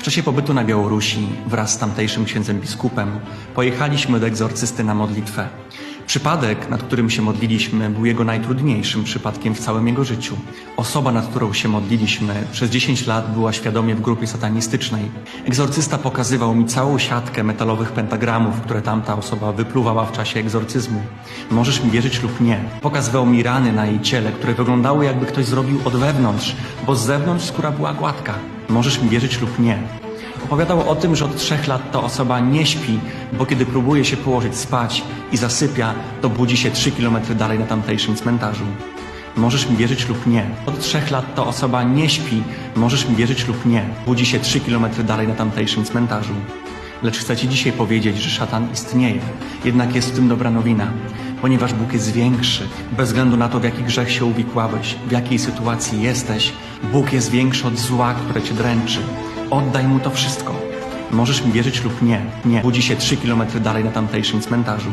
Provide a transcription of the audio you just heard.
W czasie pobytu na Białorusi wraz z tamtejszym księdzem biskupem pojechaliśmy do egzorcysty na modlitwę. Przypadek, nad którym się modliliśmy, był jego najtrudniejszym przypadkiem w całym jego życiu. Osoba, nad którą się modliliśmy, przez 10 lat była świadomie w grupie satanistycznej. Egzorcysta pokazywał mi całą siatkę metalowych pentagramów, które tamta osoba wypluwała w czasie egzorcyzmu. Możesz mi wierzyć lub nie. Pokazywał mi rany na jej ciele, które wyglądały jakby ktoś zrobił od wewnątrz, bo z zewnątrz skóra była gładka. Możesz mi wierzyć lub nie. Opowiadał o tym, że od trzech lat ta osoba nie śpi, bo kiedy próbuje się położyć spać i zasypia, to budzi się trzy kilometry dalej na tamtejszym cmentarzu. Możesz mi wierzyć lub nie. Od trzech lat ta osoba nie śpi, możesz mi wierzyć lub nie. Budzi się trzy kilometry dalej na tamtejszym cmentarzu. Lecz chcę Ci dzisiaj powiedzieć, że szatan istnieje. Jednak jest w tym dobra nowina, ponieważ Bóg jest większy. Bez względu na to, w jaki grzech się uwikłałeś, w jakiej sytuacji jesteś, Bóg jest większy od zła, które Cię dręczy. Oddaj Mu to wszystko. Możesz mi wierzyć lub nie. Nie. Budzi się trzy kilometry dalej na tamtejszym cmentarzu.